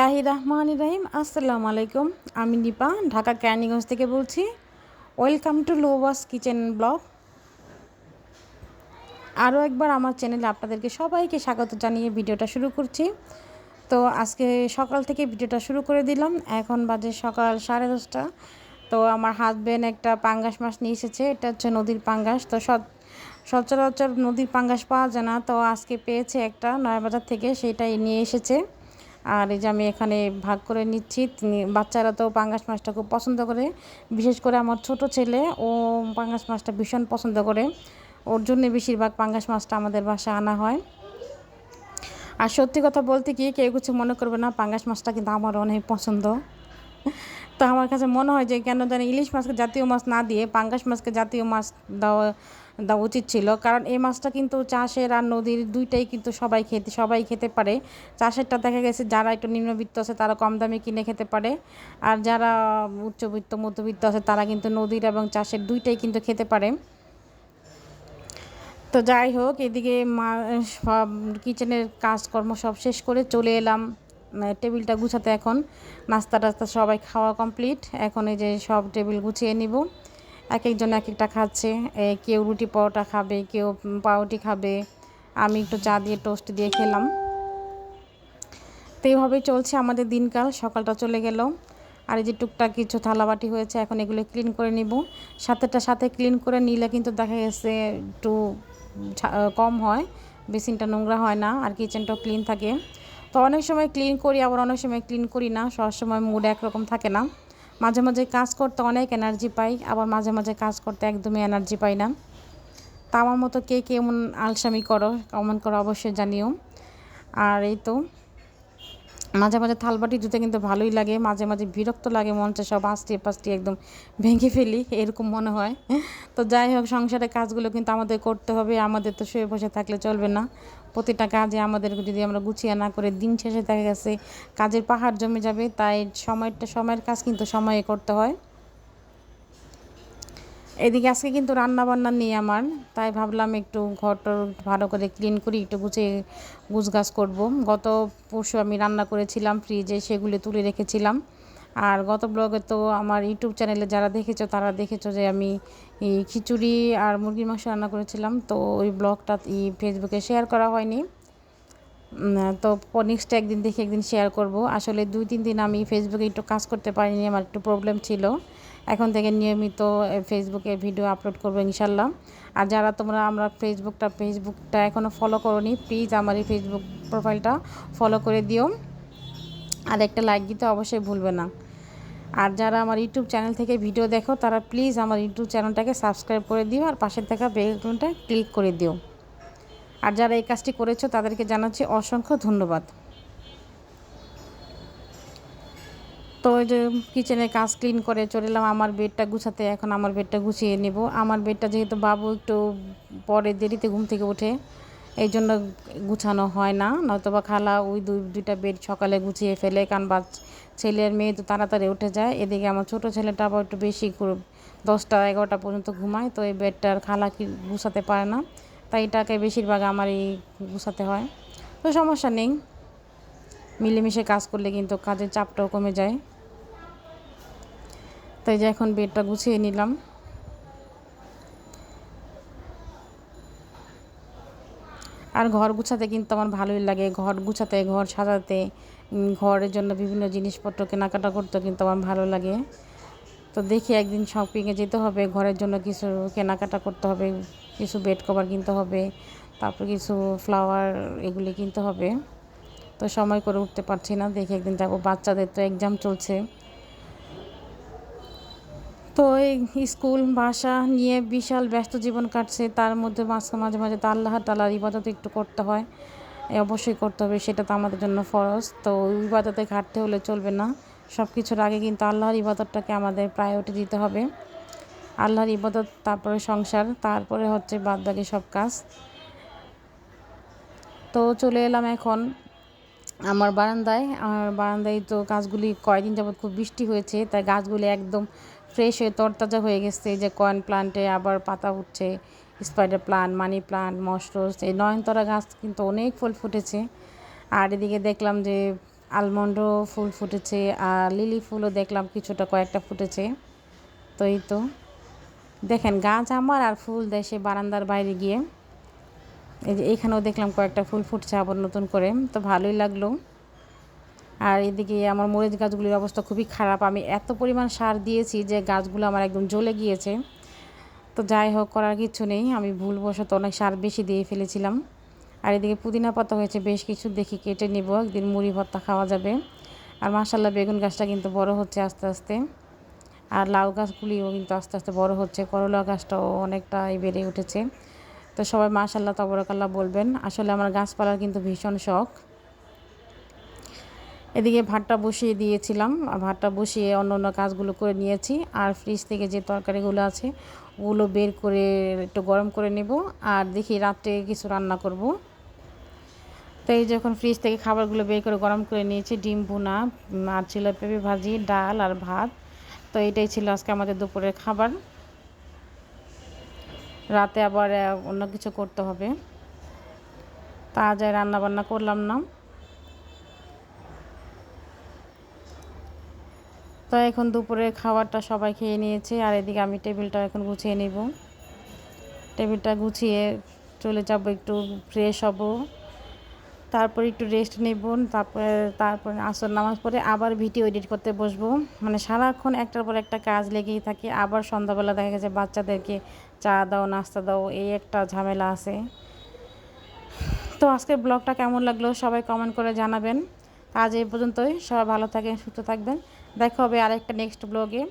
রাহি রহমান রাহিম আসসালামু আলাইকুম। আমি নিপা, ঢাকা ক্যানিগঞ্জ থেকে বলছি, ওয়েলকাম টু লোবাস কিচেন ব্লগ। আরও একবার আমার চ্যানেলে আপনাদেরকে সবাইকে স্বাগত জানিয়ে ভিডিওটা শুরু করছি। তো আজকে সকাল থেকে ভিডিওটা শুরু করে দিলাম। এখন বাজে সকাল সাড়ে দশটা। তো আমার হাজব্যান্ড একটা পাঙ্গাস মাছ নিয়ে এসেছে। এটা হচ্ছে নদীর পাঙ্গাস। তো সচরাচর নদীর পাঙ্গাস পাওয়া যায় না। তো আজকে পেয়েছে একটা নয়াবাজার থেকে, সেটাই নিয়ে এসেছে। আর এই যে আমি এখানে ভাগ করে নিচ্ছি বাচ্চারা তো পাঙ্গাস মাছটা খুব পছন্দ করে। বিশেষ করে আমার ছোট ছেলে, ও পাঙ্গাস মাছটা ভীষণ পছন্দ করে। ওর জন্যে বেশিরভাগ পাঙ্গাস মাছটা আমাদের বাসায় আনা হয়। আর সত্যি কথা বলতে কি, কেউ কিছু মনে করবে না, পাঙ্গাস মাছটা কিন্তু আমার অনেক পছন্দ। তো আমার কাছে মনে হয় যে কেন জানি ইলিশ মাছকে জাতীয় মাছ না দিয়ে পাঙ্গাস মাছকে জাতীয় মাছ দেওয়া দেওয়া উচিত ছিল। কারণ এই মাছটা কিন্তু চাষের আর নদীর দুইটাই কিন্তু সবাই খেতে সবাই খেতে পারে। চাষেরটা দেখা গেছে যারা একটু নিম্নবিত্ত আছে তারা কম দামে কিনে খেতে পারে। আর যারা উচ্চবিত্ত, মধ্যবিত্ত আছে তারা কিন্তু নদীর এবং চাষের দুইটাই কিন্তু খেতে পারে। তো যাই হোক, এদিকে মা, সব কিচেনের কাজকর্ম সব শেষ করে চলে এলাম। টেবিলটা গুছাতে এখন, নাস্তা টাস্তা সবাই খাওয়া কমপ্লিট। এখন এই যে সব টেবিল গুছিয়ে নিব। এক একজন এক একটা খাচ্ছে কেউ রুটি পরোটা খাবে, কেউ পাউটি খাবে। আমি একটু চা দিয়ে টোস্ট দিয়ে খেলাম। তো এইভাবেই চলছে আমাদের দিনকাল। সকালটা চলে গেল। আর এই যে টুকটাক কিছু থালাবাটি হয়েছে, এখন এগুলো ক্লিন করে নিব। সাথেটা সাথে ক্লিন করে নিলে কিন্তু দেখা গেছে একটু কম হয়। বেসিনটা নোংরা হয় না। আর কিচেনটাও ক্লিন থাকে। তো অনেক সময় ক্লিন করি, আবার অনেক সময় ক্লিন করি না। সবসময় মুড একরকম থাকে না। মাঝে মাঝে কাজ করতে অনেক এনার্জি পাই, আবার মাঝে মাঝে কাজ করতে একদমই এনার্জি পাই না। তা আমার মতো কে কেমন আলসামি করো কমেন্ট করো অবশ্যই জানিও। আর এই তো। মাঝে মাঝে থালবাটি ধুতে কিন্তু ভালোই লাগে, মাঝে মাঝে বিরক্ত লাগে মঞ্চে সব আস্তে পাস্তি একদম ভেঙে ফেলি, এরকম মনে হয়। তো যাই হোক, সংসারের কাজগুলো কিন্তু আমাদের করতে হবে, আমাদের তো শুয়ে বসে থাকলে চলবে না। প্রতিটা কাজে আমাদের যদি আমরা গুছিয়ে না করে দিন শেষে দেখা গেছে কাজের পাহাড় জমে যাবে, তাই সময়টা, সময়ের কাজ কিন্তু সময়ে করতে হয়। এদিকে আজকে কিন্তু রান্না বান্না নেই আমার, তাই ভাবলাম একটু ঘরটা ভালো করে ক্লিন করি, একটু গুছিয়ে গুছগাছ করব। গত পরশু আমি রান্না করেছিলাম ফ্রিজে সেগুলি তুলে রেখেছিলাম। আর গত ব্লগে তো আমার ইউটিউব চ্যানেলে যারা দেখেছ, তারা দেখেছ যে আমি খিচুড়ি আর মুরগির মাংস রান্না করেছিলাম। তো ওই ব্লগটা ফেসবুকে শেয়ার করা হয়নি। তো নেক্সট একদিন দেখে, একদিন শেয়ার করব। আসলে দুই, তিন দিন আমি ফেসবুকে একটু কাজ করতে পারিনি, আমার একটু প্রবলেম ছিল। এখন থেকে নিয়মিত ফেসবুকে ভিডিও আপলোড করব ইনশাল্লাহ। আর যারা তোমরা, আমরা ফেসবুকটা ফেসবুকটা এখনও ফলো করোনি প্লিজ আমার এই ফেসবুক প্রোফাইলটা ফলো করে দিও। আর একটা লাইক দিতে অবশ্যই ভুলবে না। আর যারা আমার ইউটিউব চ্যানেল থেকে ভিডিও দেখো, তারা প্লিজ আমার ইউটিউব চ্যানেলটাকে সাবস্ক্রাইব করে দিও আর পাশে থাকা বেলকনটা ক্লিক করে দিও। আর যারা এই কাজটি করেছ, তাদেরকে জানাচ্ছি অসংখ্য ধন্যবাদ। তো ওই যে কিচেনের কাজ ক্লিন করে চলে এলাম, আমার বেডটা গুছাতে। এখন আমার বেডটা গুছিয়ে নেব। আমার বেডটা যেহেতু বাবু একটু পরে দেরিতে ঘুম থেকে ওঠে, এই জন্য গুছানো হয় না। নয়তো বা খালা ওই দুই, দুইটা বেড সকালে গুছিয়ে ফেলে, কারণ বা ছেলের মেয়ে তো তাড়াতাড়ি উঠে যায়। এদিকে আমার ছোটো ছেলেটা আবার একটু বেশি দশটা, এগারোটা পর্যন্ত ঘুমায়, তো এই বেডটার খালা কি গুছাতে পারে না। তাই এটাকে বেশিরভাগ আমার এই গুছাতে হয়। তো সমস্যা নেই। মিলেমিশে কাজ করলে কিন্তু কাজের চাপটাও কমে যায়। তাই যে এখন বেডটা গুছিয়ে নিলাম। আর ঘর গুছাতে কিন্তু আমার ভালোই লাগে। ঘর গুছাতে, ঘর সাজাতে ঘরের জন্য বিভিন্ন জিনিসপত্র কেনাকাটা করতে কিন্তু আমার ভালো লাগে। তো দেখি একদিন শপিংয়ে যেতে হবে, ঘরের জন্য কিছু কেনাকাটা করতে হবে। কিছু বেড কভার কিনতে হবে, তারপর কিছু ফ্লাওয়ার এগুলি কিনতে হবে। তো সময় করে উঠতে পারছি না, দেখি একদিন যাব। বাচ্চাদের তো এক্সাম চলছে। তো এই স্কুল বাসা নিয়ে বিশাল ব্যস্ত জীবন কাটছে, তার মধ্যে মাঝে মাঝে মাঝে তো আল্লাহ তালার ইবাদত একটু করতে হয়। অবশ্যই করতে হবে, সেটা তো আমাদের জন্য ফরজ। তো ইবাদতে ঘাটতে হলে চলবে না সব কিছুর আগে কিন্তু আল্লাহর ইবাদতটাকে আমাদের প্রায়োরিটি দিতে হবে। আল্লাহর ইবাদত, তারপরে সংসার, তারপরে হচ্ছে বাদ বাকি সব কাজ। তো চলে এলাম এখন আমার বারান্দায়। আমার বারান্দায় তো গাছগুলি কয়েকদিন যাবৎ খুব বৃষ্টি হয়েছে, তাই গাছগুলি একদম ফ্রেশ হয়ে তরতাজা হয়ে গেছে। যে কয়েন প্লান্টে আবার পাতা উঠছে spider plant money plant moss rose এই নয়নতরা গাছ কিন্তু অনেক ফুল ফুটেছে। আর এদিকে দেখলাম যে আলমন্ডও ফুল ফুটেছে, আর লিলি ফুলও দেখলাম কিছুটা কয়েকটা ফুটেছে। তো এই তো। দেখেন গাছ আমার আর ফুল দেশে বারান্দার বাইরে গিয়ে এই যে এখানেও দেখলাম কয়েকটা ফুল ফুটছে আবার নতুন করে, তো ভালোই লাগল। আর এদিকে আমার মরিচ গাছগুলির অবস্থা খুবই খারাপ। আমি এত পরিমাণ সার দিয়েছি যে গাছগুলো আমার একদম জ্বলে গিয়েছে। তো যাই হোক, করার কিছু নেই। আমি ভুলবশত অনেক সার বেশি দিয়ে ফেলেছিলাম। আর এদিকে পুদিনা পাতা হয়েছে, বেশ কিছু দেখি কেটে নিব। একদিন মুড়ি ভর্তা খাওয়া যাবে। আর মাসাল্লাহ বেগুন গাছটা কিন্তু বড় হচ্ছে আস্তে আস্তে। আর লাউ গাছগুলিও কিন্তু আস্তে আস্তে বড় হচ্ছে, করলা গাছটাও অনেকটাই বেড়ে উঠেছে। তো সবাই মাশাল্লাহ তবরকাল্লা বলবেন। আসলে আমার গাছপালার কিন্তু ভীষণ শখ। এদিকে ভাতটা বসিয়ে দিয়েছিলাম ভাতটা বসিয়ে অন্য অন্য কাজগুলো করে নিয়েছি। আর ফ্রিজ থেকে যে তরকারিগুলো আছে, ওগুলো বের করে একটু গরম করে নেব। আর দেখি রাত্রে কিছু রান্না করব। তো এই যখন ফ্রিজ থেকে খাবারগুলো বের করে গরম করে নিয়েছি, ডিম ভুনা আর ছিল পেঁপে ভাজি, ডাল আর ভাত। তো এটাই ছিল আজকে আমাদের দুপুরের খাবার। রাতে আবার অন্য কিছু করতে হবে। তা যায় রান্না বান্না করলাম না। তো এখন দুপুরের খাবারটা সবাই খেয়ে নিয়েছে, আর এদিকে আমি টেবিলটা এখন গুছিয়ে নেব। টেবিলটা গুছিয়ে চলে যাব, একটু ফ্রেশ হব। তারপর একটু রেস্ট নেব, তারপরে তারপরে আসর নামাজ পরে আবার ভিডিও এডিট করতে বসবো। মানে সারাক্ষণ একটার পর একটা কাজ লেগেই থাকে, আবার সন্ধ্যাবেলা দেখা গেছে বাচ্চাদেরকে চা দাও, নাস্তা দাও, এই একটা ঝামেলা আছে। তো আজকের ব্লগটা কেমন লাগল সবাই কমেন্ট করে জানাবেন। আজ এই পর্যন্তই, সবাই ভালো থাকেন, সুস্থ থাকবেন। দেখা হবে আরেকটা নেক্সট ব্লগে